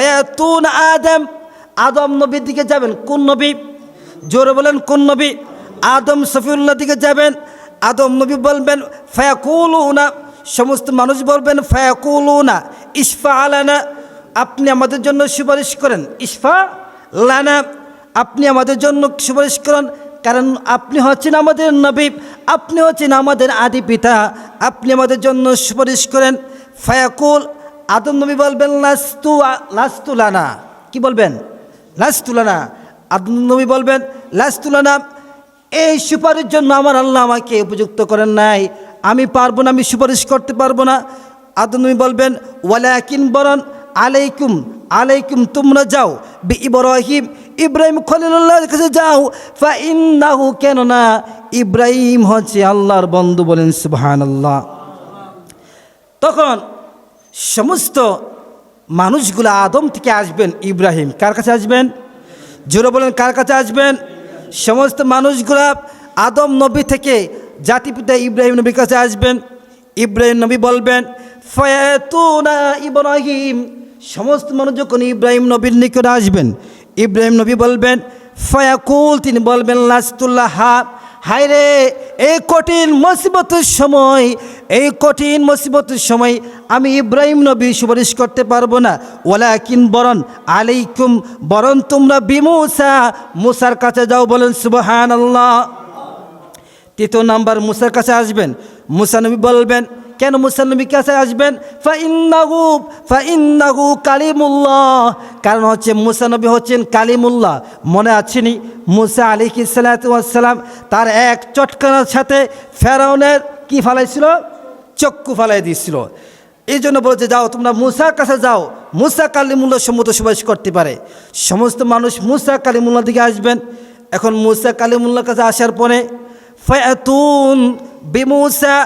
ফায়াতুন আদম আদম নবীর দিকে যাবেন, কোন নবী? জোরে বলেন, কোন নবী? আদম সফিউল্লাহ দিকে যাবেন, আদম নবী বলবেন, ফায়াকুলুনা সমস্ত মানুষ বলবেন, ফায়াকুলুনা ইসফা আলানা আপনি আমাদের জন্য সুপারিশ করেন ইসফা লানা আপনি আমাদের জন্য সুপারিশ করেন কারণ আপনি হচ্ছেন আমাদের নবী, আপনি হচ্ছেন আমাদের আদি পিতা, আপনি আমাদের জন্য সুপারিশ করেন, ফায়াকুল আদম নবী বলবেন, লাস্তু লাস্তুলানা কি বলবেন? লাস্তুলানা আদম নবী বলবেন লাস্তুলানা এই সুপারিশ জন্য আমার আল্লাহ আমাকে উপযুক্ত করেন নাই। আমি পারব না, আমি সুপারিশ করতে পারব না। আদম নবী বলবেন, ওয়ালাকিন বরন আলাইকুম আলাইকুম তোমরা যাও, বি ইব্রাহিম ইব্রাহিম খলিলুল্লাহর কাছে যাও, ফা ইন্নাহু কেননা ইব্রাহিম হচ্ছে আল্লাহর বন্ধু বলেন সুবহানাল্লাহ। তখন সমস্ত মানুষগুলো আদম থেকে আসবেন ইব্রাহিম। কার কাছে আসবেন? জোরে বলেন, কার কাছে আসবেন? সমস্ত মানুষগুলা আদম নবী থেকে জাতিপিতা ইব্রাহিম নবীর কাছে আসবেন। ইব্রাহিম নবী বলবেন, ফয়াতুনা ইব্রাহিম। সমস্ত মানুষ যখন ইব্রাহিম নবীর নিকট আসবেন, ইব্রাহিম নবী বলবেন, ফয়াকুল। তিনি বলবেন, লাস্তুল্লাহ। হায় রে এই কঠিন মুসিবতের সময়, এই কঠিন মুসিবতের সময় আমি ইব্রাহিম নবী সুপারিশ করতে পারব না। ওলা কিন বরণ, আলাইকুম বরণ, তোমরা বিমুসা, মুসার কাছে যাও বলেন সুবহান আল্লাহ তৃতীয় নাম্বার, মুসার কাছে আসবেন। মুসা নবী বলবেন, কেন মুসা নবী কাছে আসবেন? ফাইন্নাহু ফাইন্নাহু কালিমুল্লাহ। কারণ হচ্ছে মুসা নবী হচ্ছেন কালিমুল্লাহ। মনে আছেনি মুসা আলী সালাম তার এক চটকানার সাথে ফেরাউনের কি ফালাইছিল? চক্ষু ফালাই দিয়েছিল এই জন্য বলছে যাও, তোমরা মুসার কাছে যাও। মুসা কালিমুল্লাহ সম্মত সুপারিশ করতে পারে। সমস্ত মানুষ মুসা কালিমুল্লাহ দিকে আসবেন। এখন মুসা কালিমুল্লার কাছে আসার পরে, ফায়াতুন বিমুসা,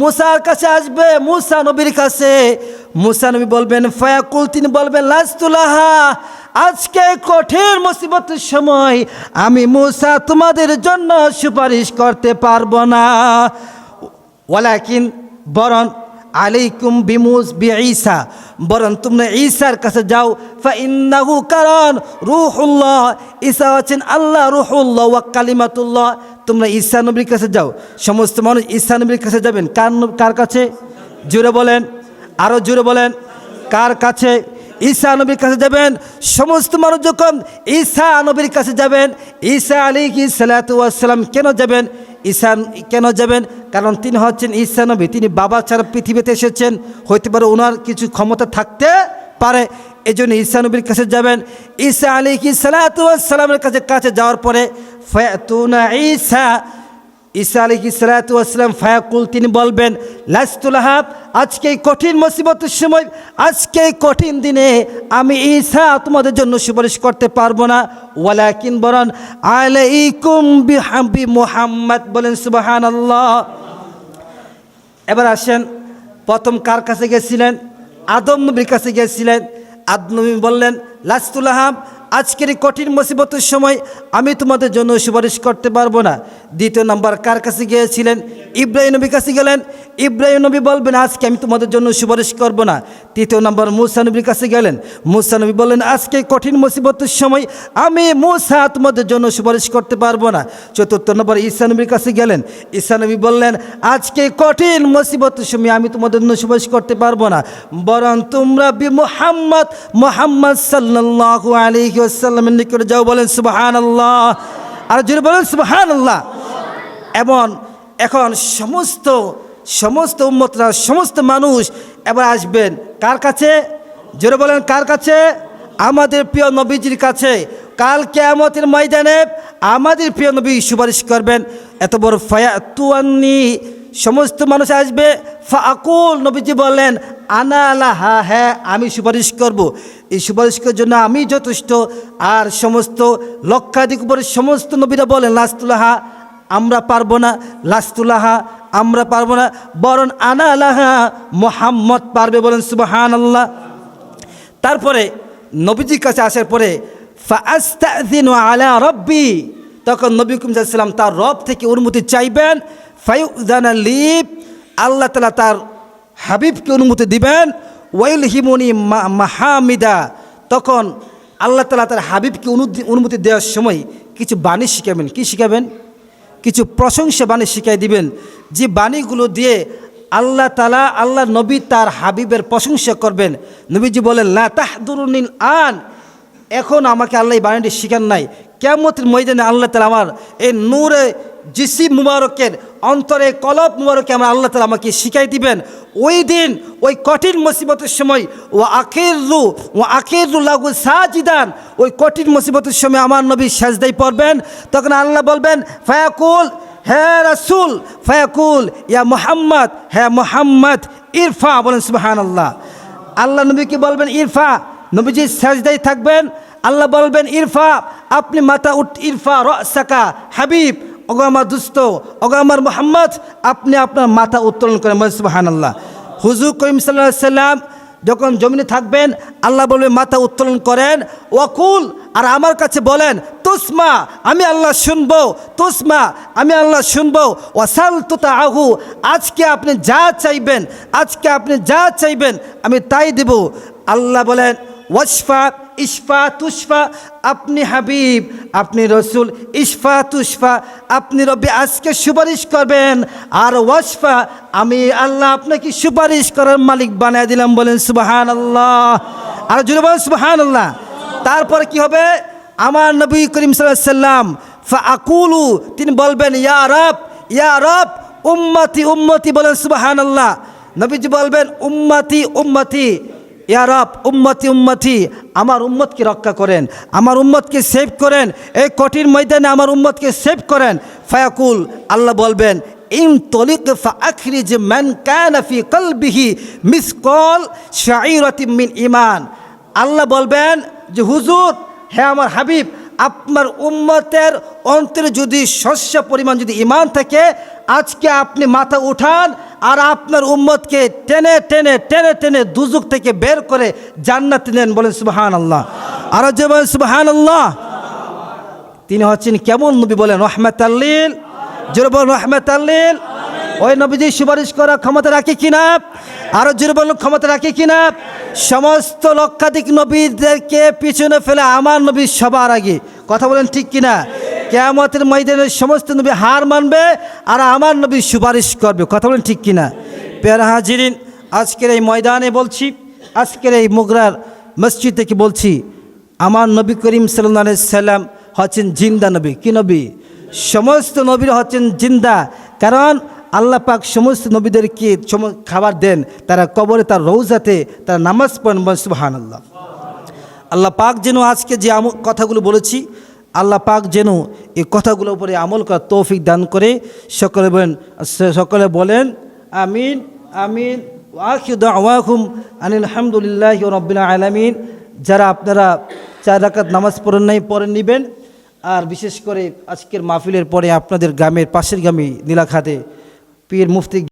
মুসার কাছে আসবে মুসা নবীর কাছে। মুসা নবী বলবেন, ফায়াকুল, তিনি বলবেন লাস্তুলাহা আজকে কঠিন মুসিবতের সময় আমি মুসা তোমাদের জন্য সুপারিশ করতে পারব না। ওয়ালাকিন, বরং আলাইকুম বিমুস বি ঈসা বরং তোমরা ঈসার কাছে যাও ফা ইন্নাহু কারণ রুহুল্লাহ, ঈসা আছেন আল্লাহ রুহুল্লাহ ওয়া কালিমাতুল্লাহ। তোমরা ঈসা নবীর কাছে যাও, সমস্ত মানুষ ঈসা নবীর কাছে যাবেন। কার কার কাছে? জুড়ে বলেন আরও জুড়ে বলেন, কার কাছে? ঈসা নবীর কাছে যাবেন, সমস্ত মানুষ যখন ঈসা নবীর কাছে যাবেন, ঈসা আলী কি সালাতাম কেন যাবেন? ঈসা কেন যাবেন? কারণ তিনি হচ্ছেন ঈসা নবী, তিনি বাবা ছাড়া পৃথিবীতে এসেছেন, হইতে পারে ওনার কিছু ক্ষমতা থাকতে পারে। এই জন্য ঈসা নবীর কাছে যাবেন, ঈসা আলী কি সালাতামের কাছে কাছে যাওয়ার পরে, ফয়াতুনা ঈসা ঈসা আলী কি সালাতাম ফায়াকুল, তিনি বলবেন, লাস্তুল লাস্তুলাহাব আজকে এই কঠিন মুসিবতের সময়, আজকে এই কঠিন দিনে আমি ঈসা তোমাদের জন্য সুপারিশ করতে পারব না। ওয়ালাকিন বরন আলাইকুম বিহাবি মোহাম্মদ বলেন সুবাহান আল্লাহ এবার আসেন, প্রথম কার কাছে গেছিলেন? আদম নবীর কাছে গেছিলেন। আদম নবী বললেন লাস্তুলাহাম আজকের এই কঠিন মুসিবতের সময় আমি তোমাদের জন্য সুপারিশ করতে পারব না। দ্বিতীয় নাম্বার, কার কাছে গিয়েছিলেন? ইব্রাহিম নবীর কাছে গেলেন। ইব্রাহিম নবী বলবেন, আজকে আমি তোমাদের জন্য সুপারিশ করব না। তৃতীয় নম্বর, মুসা নবীর কাছে গেলেন। মুসা নবী বললেন, আজকে কঠিন মুসিবতের সময় আমি মুসা তোমাদের জন্য সুপারিশ করতে পারব না। চতুর্থ নম্বর, ঈসা নবীর কাছে গেলেন। ঈসা নবী বললেন, আজকে কঠিন মুসিবতের সময় আমি তোমাদের জন্য সুপারিশ করতে পারব না। বরং তোমরা বি মোহাম্মদ মোহাম্মদ সাল্লাহ আলী আসাল্লামের নিকটে যাও, বলেন সুবাহান আল্লাহ আর যদি বলেন সুবাহান আল্লাহ এমন এখন সমস্ত সমস্ত উম্মতরা, সমস্ত মানুষ এবার আসবেন। কার কাছে? জোরে বলেন, কার কাছে? আমাদের প্রিয় নবীজির কাছে। কাল কেয়ামতের ময়দানে আমাদের প্রিয় নবী সুপারিশ করবেন। এত বড় ফায়া তুয়ান্নি সমস্ত মানুষ আসবে। ফাকুল নবীজি বললেন, আনা আলাহা হ্যাঁ আমি সুপারিশ করব। এই সুপারিশ করার জন্য আমি যথেষ্ট। আর সমস্ত লক্ষাধিক উপরে সমস্ত নবীরা বলেন, লাস্তুলাহা আমরা পারব না লাস্তুলাহা আমরা পারব না, বরং আনা আলাহা মোহাম্মদ পারবে বলেন সুবাহান আল্লাহ তারপরে নবীজির কাছে আসার পরে আলা রব্বি, তখন নবী কুমসাল্লাম তার রব থেকে অনুমতি চাইবেন ফাইউজানা লিপ আল্লাহ তালা তার হাবিবকে অনুমতি দিবেন ওয়াইল হিমনি মাহামিদা, তখন আল্লাহ তালা তার হাবিবকে অনুমতি দেওয়ার সময় কিছু বাণী শিখাবেন, কি শিখাবেন? কিছু প্রশংসা বাণী শিখাই দিবেন। যে বাণীগুলো দিয়ে আল্লাহ তালা আল্লাহ নবী তার হাবিবের প্রশংসা করবেন। নবীজি বলেন লাতাহদুরুনিল আন। এখন আমাকে আল্লাহ এই বাণীটি শিখান নাই। কেমতের ময়দানে আল্লাহ তালা আমার এই নূরে জিসি মুবারকের অন্তরে কলব মুবারকে আমার আল্লাহ তালা আমাকে শিখাই দিবেন। ওই দিন, ওই কঠিন মুসিবতের সময় ও আখের ও আখের লাগু সাজিদান, ওই কঠিন মুসিবতের সময় আমার নবী সাজদাই পড়বেন। তখন আল্লাহ বলবেন, ফায়াকুল হ্যাঁ রাসুল, ফায়াকুল, ইয়া মোহাম্মদ হ্যাঁ মোহাম্মদ, ইরফা। বলেন সুবাহান আল্লাহ আল্লাহ নবীকে বলবেন, ইরফা। নবীজি সাজদাই থাকবেন। আল্লাহ বলবেন, ইরফা, আপনি মাথা উঠ, ইরফা রাকা হাবিব। ওগো আমার দুস্থ ওগো আমার মোহাম্মদ, আপনি আপনার মাথা উত্তোলন করেন সুবাহান আল্লাহ হুজুর করিম সাল্লাহ সাল্লাম যখন জমিনে থাকবেন, আল্লাহ বলবে, মাথা উত্তোলন করেন, ওয়াকুল, আর আমার কাছে বলেন, তুসমা, আমি আল্লাহ শুনব, তুসমা, আমি আল্লাহ শুনব, ওয়াসাল তুতা আহু আজকে আপনি যা চাইবেন, আজকে আপনি যা চাইবেন, আমি তাই দেব। আল্লাহ বলেন ওয়াসফা ইশফা তুষফা আপনি হাবিব, আপনি রসুল, ইশফা তুষফা আপনি রব্বি আজকে সুপারিশ করবেন। আর ওয়াসফা আমি আল্লাহ আপনাকে সুপারিশ করার মালিক বানিয়ে দিলাম বলেন সুবাহান আল্লাহ আর জুড়ে বলেন সুবাহান আল্লাহ তারপর কি হবে? আমার নবী করিম সাল্লাম ফা আকুলু তিনি বলবেন, ইয়া রব ইয়া রব, উম্মতি উম্মতি বলেন সুবাহান আল্লাহ নবীজি বলবেন, উম্মতি উম্মতি। ইয়ারব উম্মতি উম্মতি, আমার উম্মতকে রক্ষা করেন, আমার উম্মতকে সেভ করেন, এই কঠিন ময়দানে আমার উম্মতকে সেভ করেন। ফায়াকুল, আল্লাহ বলবেন, ইন তলিক ফাখরিজ ম্যান ক্যানফি কলবিহি মিস কল শাহরতিমিন ইমান আল্লাহ বলবেন যে, হুজুর হ্যাঁ আমার হাবিব আপনার উম্মতের অন্তরে যদি শস্য পরিমাণ যদি ইমান থাকে, আজকে আপনি মাথা উঠান আর আপনার উম্মতকে টেনে টেনে টেনে টেনে দুজুক থেকে বের করে জান্নাতে নেন বলেন সুবাহান আল্লাহ আরও যে বলেন সুবাহান আল্লাহ তিনি হচ্ছেন কেমন নবী বলেন রহমত আল্লিল জোরে বলেন রহমত আল্লিল ওই নবীজি সুপারিশ করার ক্ষমতা রাখে কিনা? আরও জোরে ক্ষমতা রাখে কিনা? সমস্ত লক্ষাধিক নবীদেরকে পিছনে ফেলে আমার নবী সবার আগে। কথা বলেন ঠিক কিনা? কেয়ামতের ময়দানে সমস্ত নবী হার মানবে আর আমার নবী সুপারিশ করবে। কথা বলেন ঠিক কিনা? পেয়ারা হাজিরিন, আজকের এই ময়দানে বলছি, আজকের এই মুগরার মসজিদ থেকে বলছি, আমার নবী করিম সাল্লা সাল্লাম হচ্ছেন জিন্দা নবী। কি নবী? সমস্ত নবীরা হচ্ছেন জিন্দা। কারণ আল্লাহ পাক সমস্ত নবীদেরকে খাবার দেন, তারা কবরে তার রৌজাতে তারা নামাজ পড়েন সুবাহান আল্লাহ আল্লাহ পাক যেন আজকে যে কথাগুলো বলেছি, আল্লাহ পাক যেন এই কথাগুলোর উপরে আমল করার তৌফিক দান করে, সকলে বলেন সকলে বলেন, আমিন আমিন ওয়াকুম আনিল আলহামদুলিল্লাহ রবিল আলমিন। যারা আপনারা চার রাকাত নামাজ পড়েন নাই, পড়ে নেবেন। আর বিশেষ করে আজকের মাহফিলের পরে আপনাদের গ্রামের পাশের গ্রামে নীলাখাতে পীর মুফতি